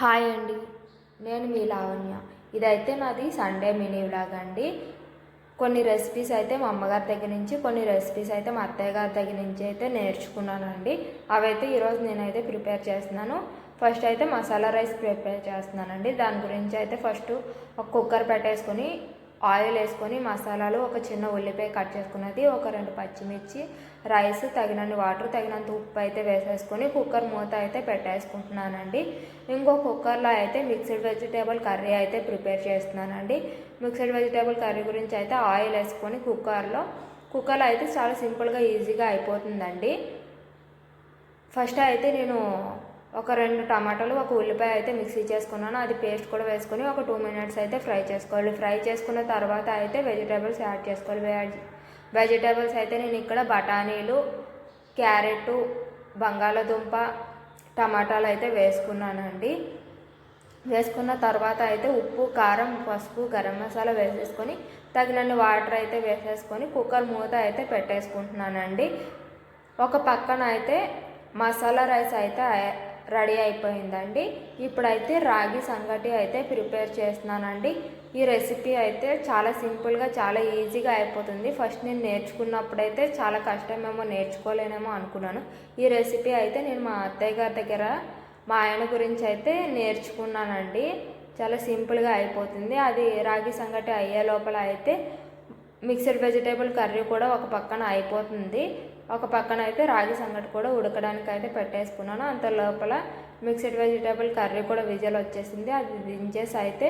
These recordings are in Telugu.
హాయ్ అండి నేను మీ లావణ్య. ఇదైతే నాది సండే మినీ వ్లాగ్ అండి. కొన్ని రెసిపీస్ అయితే మా అమ్మగారి దగ్గర నుంచి కొన్ని రెసిపీస్ అయితే మా అత్తయ్య గారి దగ్గర నుంచి అయితే నేర్చుకున్నానండి. అవైతే ఈరోజు నేనైతే ప్రిపేర్ చేస్తున్నాను. ఫస్ట్ అయితే మసాలా రైస్ ప్రిపేర్ చేస్తున్నానండి. దాని గురించి అయితే ఫస్ట్ ఒక కుక్కర్ పెట్టేసుకొని ఆయిల్ వేసుకొని మసాలాలు ఒక చిన్న ఉల్లిపాయ కట్ చేసుకున్నది ఒక రెండు పచ్చిమిర్చి రైస్ తగినన్ని వాటర్ తగినంత ఉప్పు అయితే వేసేసుకొని కుక్కర్ మూత అయితే పెట్టేసుకుంటున్నానండి. ఇంకో కుక్కర్లో అయితే మిక్స్డ్ వెజిటేబుల్ కర్రీ అయితే ప్రిపేర్ చేస్తున్నానండి. మిక్స్డ్ వెజిటేబుల్ కర్రీ గురించి అయితే ఆయిల్ వేసుకొని కుక్కర్లో కుక్కర్లో అయితే చాలా సింపుల్గా ఈజీగా అయిపోతుందండి. ఫస్ట్ అయితే నేను ఒక రెండు టమాటాలు ఒక ఉల్లిపాయ అయితే మిక్సీ చేసుకున్నాను. అది పేస్ట్ కూడా వేసుకొని ఒక టూ మినిట్స్ అయితే ఫ్రై చేసుకోవాలి. ఫ్రై చేసుకున్న తర్వాత అయితే వెజిటేబుల్స్ యాడ్ చేసుకోవాలి. వెజిటేబుల్స్ అయితే నేను ఇక్కడ బఠానీలు క్యారెట్ బంగాళదుంప టమాటాలు అయితే వేసుకున్నానండి. వేసుకున్న తర్వాత అయితే ఉప్పు కారం పసుపు గరం మసాలా వేసేసుకొని తగినన్ని వాటర్ అయితే వేసేసుకొని కుక్కర్ మూత అయితే పెట్టేసుకుంటున్నానండి. ఒక పక్కన అయితే మసాలా రైస్ అయితే రెడీ అయిపోయిందండి. ఇప్పుడైతే రాగి సంగటి అయితే ప్రిపేర్ చేస్తున్నానండి. ఈ రెసిపీ అయితే చాలా సింపుల్గా చాలా ఈజీగా అయిపోతుంది. ఫస్ట్ నేను నేర్చుకున్నప్పుడైతే చాలా కష్టమేమో నేర్చుకోలేనేమో అనుకున్నాను. ఈ రెసిపీ అయితే నేను మా అత్తయ్య గారి దగ్గర మా ఆయన గురించి అయితే నేర్చుకున్నానండి. చాలా సింపుల్గా అయిపోతుంది. అది రాగి సంగటి అయ్యే లోపల అయితే మిక్సర్ వెజిటేబుల్ కర్రీ కూడా ఒక పక్కన అయిపోతుంది. ఒక పక్కన అయితే రాగి సంగటి కూడా ఉడకడానికి అయితే పెట్టేసుకున్నాను. అంత లోపల మిక్స్డ్ వెజిటేబుల్ కర్రీ కూడా విజల్ వచ్చేసింది. అది దించేసి అయితే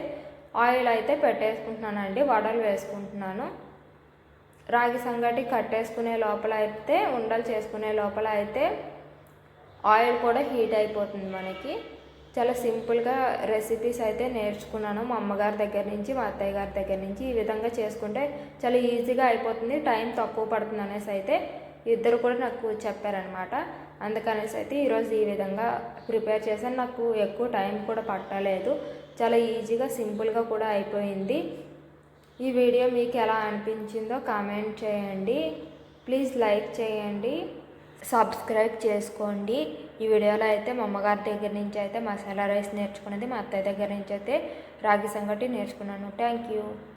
ఆయిల్ అయితే పెట్టేసుకుంటున్నానండి. వడలు వేసుకుంటున్నాను. రాగి సంగటి కట్టేసుకునే లోపల అయితే ఉండలు చేసుకునే లోపల అయితే ఆయిల్ కూడా హీట్ అయిపోతుంది మనకి. చాలా సింపుల్గా రెసిపీస్ అయితే నేర్చుకున్నాను మా అమ్మగారి దగ్గర నుంచి మా అత్తయ్య గారి దగ్గర నుంచి. ఈ విధంగా చేసుకుంటే చాలా ఈజీగా అయిపోతుంది. టైం తక్కువ పడుతుంది అనేసి అయితే ఇద్దరు కూడా నాకు చెప్పారనమాట అందుకనేసి అయితే ఈరోజు ఈ విధంగా ప్రిపేర్ చేశాను. నాకు ఎక్కువ టైం కూడా పట్టలేదు. చాలా ఈజీగా సింపుల్గా కూడా అయిపోయింది. ఈ వీడియో మీకు ఎలా అనిపించిందో కామెంట్ చేయండి. ప్లీజ్ లైక్ చేయండి. సబ్స్క్రైబ్ చేసుకోండి. ఈ వీడియోలో అయితే మా అమ్మగారి దగ్గర నుంచి అయితే మసాలా రైస్ నేర్చుకున్నది మా అత్తయ్య దగ్గర నుంచి అయితే రాగి సంగటి నేర్చుకున్నాను. Thank you.